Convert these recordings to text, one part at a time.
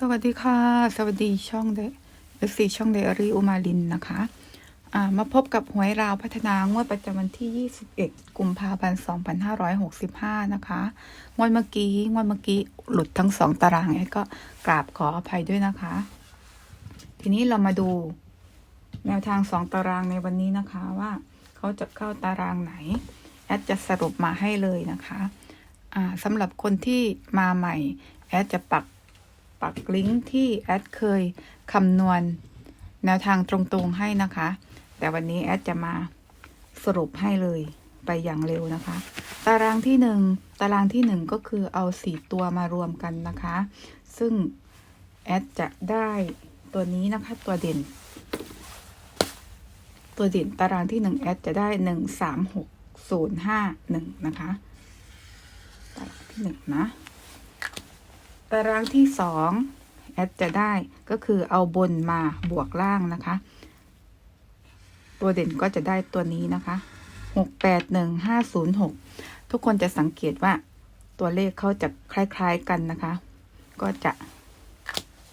สวัสดีค่ะ สวัสดีช่องเดเอฟซีช่องเดอารีอุมาลินนะคะมาพบกับหวยราวพัฒนางวดประจำวันที่ 21 กุมภาพันธ์ 2565 นะคะงวดเมื่อกี้งวดเมื่อกี้หลุดทั้งสองตารางไอ้ก็กราบขออภัยด้วยนะคะ ทีนี้เรามาดูแนวทางสองตารางในวันนี้นะคะว่าเขาจะเข้าตารางไหนแอดจะสรุปมาให้เลยนะคะสำหรับคนที่มาใหม่แอดจะปัก ปักลิงก์ที่แอดเคยคำนวณ แนวทางตรงๆให้นะคะ แต่วันนี้แอดจะมาสรุปให้เลยไปอย่างเร็วนะคะ ตารางที่หนึ่งตารางที่หนึ่งก็คือเอาสี่ตัวมารวมกันนะคะ ซึ่งแอดจะได้ตัวนี้นะคะตัวเด่น ตัวเด่นตารางที่หนึ่งแอดจะได้หนึ่งสามหกศูนย์ห้าหนึ่งนะคะตารางที่หนึ่งนะารางที่สองแอดจะได้ก็คือเอาบนมาบวกล่างนะคะ ตัวเด่นก็จะได้ตัวนี้นะคะหกแปดหนึ่งห้าศูนย์หกทุกคนจะสังเกตว่าตัวเลขเขาจะคล้าย ๆกันนะคะ ก็จะ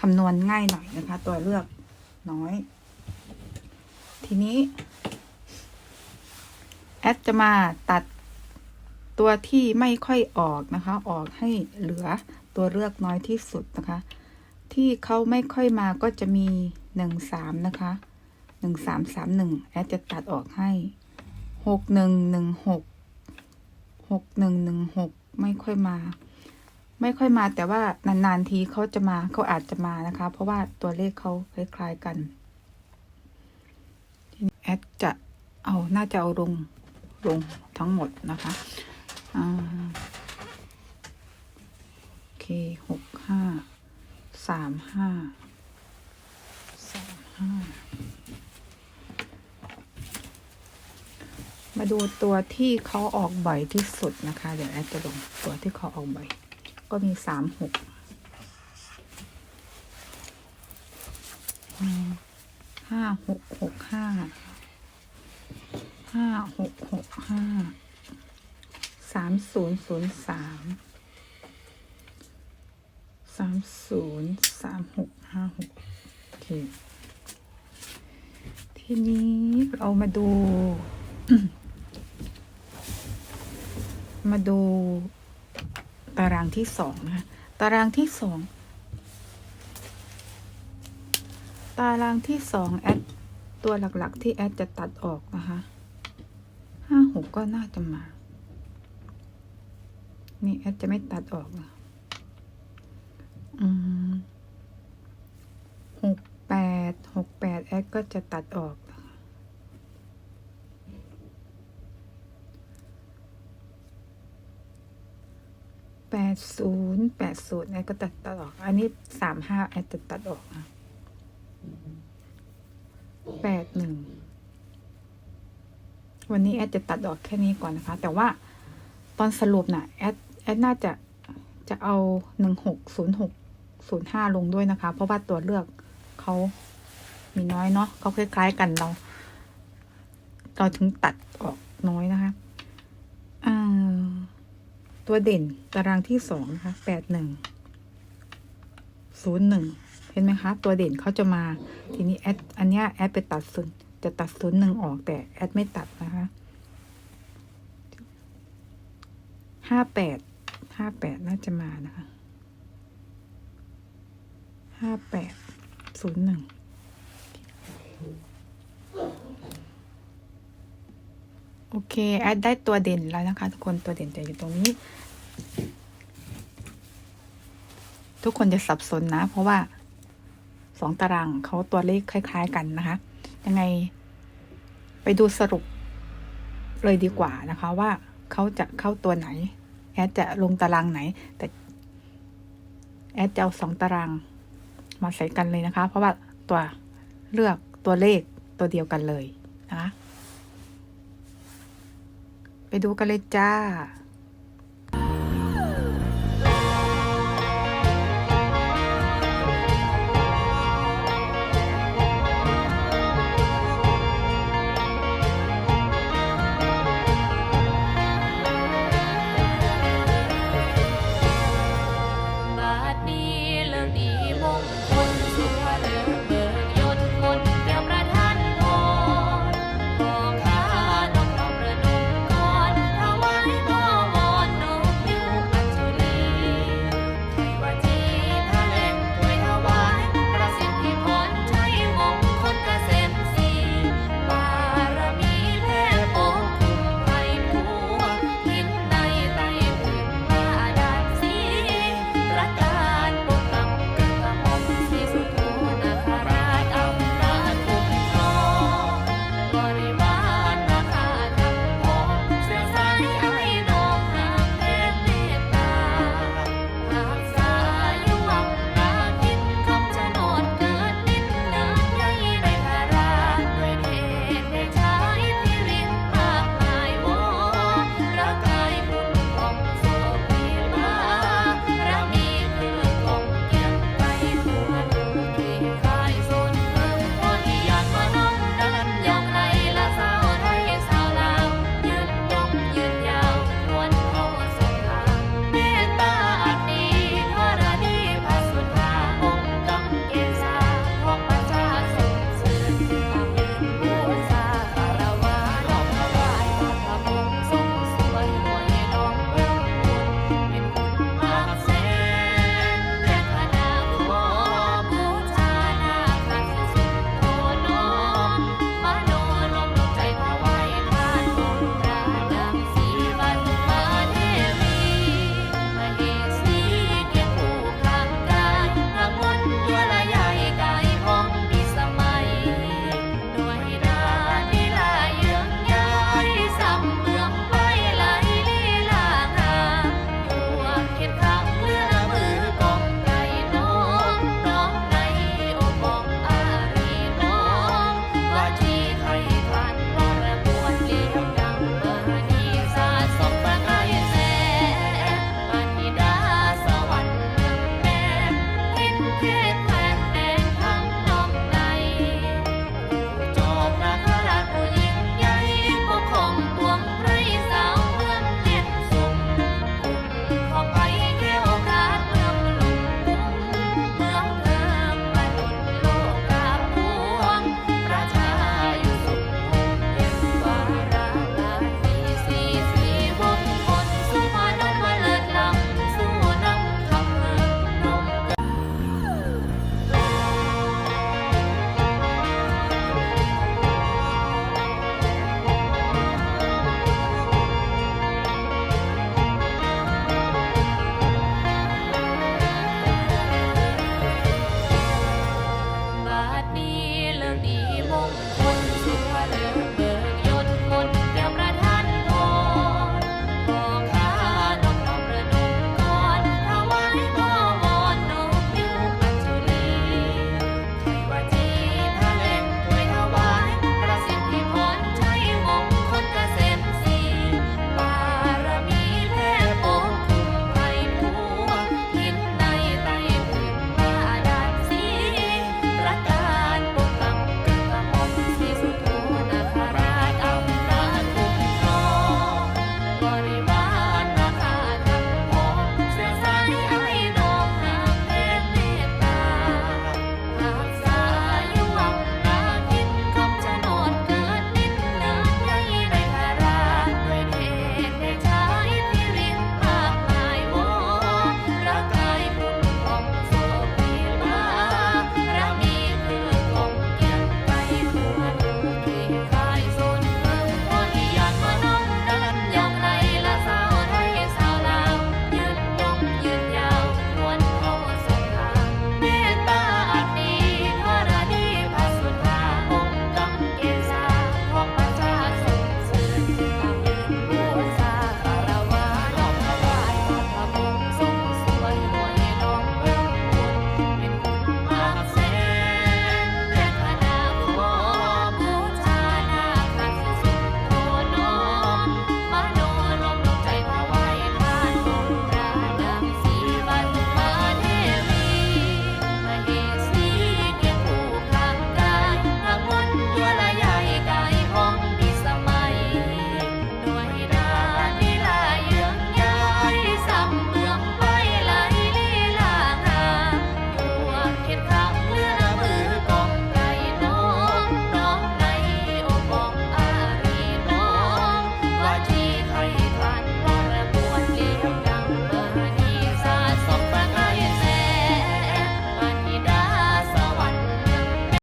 คำนวณง่ายหน่อยนะคะ ตัวเลือกน้อย ทีนี้ แอดจะมาตัดตัวที่ไม่ค่อยออกนะคะ ออกให้เหลือ ตัวเลือกน้อยที่สุดนะคะ ที่เขาไม่ค่อยมาก็จะมีหนึ่งสามนะคะหนึ่งสามสามหนึ่งแอดจะตัดออกให้หกหนึ่งหนึ่งหกหกหนึ่งหนึ่งหกไม่ค่อยมา ไม่ค่อยมาแต่ว่านานๆทีเขาจะมาเขาอาจจะมานะคะ เพราะว่าตัวเลขเขาคล้ายๆกันทีนี้แอดจะเอาน่าจะเอาลงลงทั้งหมดนะคะอ่า โอเคหกห้า สามห้าสามห้ามาดูตัวที่เขาออกบ่อยที่สุดนะคะ เดี๋ยวแอดจะลงตัวที่เขาออกบ่อย ก็มีสามหกห้าหกหกห้าห้าหกหกห้าสามศูนย์ศูนย์สาม ศูนย์สามหกห้าหกโอเค ทีนี้เรามาดู มาดู ตารางที่สองนะคะตารางที่สองตารางที่สองแอดตัวหลักๆ ที่แอดจะตัดออกนะคะห้าหกก็น่าจะมา นี่แอดจะไม่ตัดออกนะ หกแปดหกแปดแอดก็จะตัดออก แปดศูนย์แปดศูนย์แอดก็ตัดตัดออก อันนี้สามห้าแอดจะตัดออกนะแปดหนึ่งวันนี้แอดจะตัดออกแค่นี้ก่อนนะคะ แต่ว่าตอนสรุปน่ะแอดแอดน่าจะจะเอาหนึ่งหกศูนย์หก ศูนย์ห้าลงด้วยนะคะ เพราะว่าตัวเลือกเขามีน้อยเนาะเขาคล้าย ๆ กันเรา เราถึงตัดออกน้อยนะคะตัวเด่นตารางที่สองนะคะแปดหนึ่งศูนย์หนึ่งเห็นไหมคะ ตัวเด่นเขาจะมา ทีนี้แอดอันนี้แอดไปตัดศูนย์จะตัดศูนย์หนึ่งออกแต่แอดไม่ตัดนะคะห้าแปดห้าแปดน่าจะมานะคะ ห้าแปดศูนย์หนึ่งโอเคแอดได้ตัวเด่นแล้วนะคะ ทุกคนตัวเด่นจะอยู่ตรงนี้ ทุกคนจะสับสนนะ เพราะว่าสองตารางเขาตัวเลขคล้าย ๆ กันนะคะ ยังไงไปดูสรุปเลยดีกว่านะคะ ว่าเขาจะเข้าตัวไหน แอดจะลงตารางไหน แต่ แอดจะเอาสองตาราง มาใส่กันเลยนะคะ เพราะว่าตัวเลือกตัวเลขตัวเดียวกันเลยนะคะไปดูกันเลยจ้า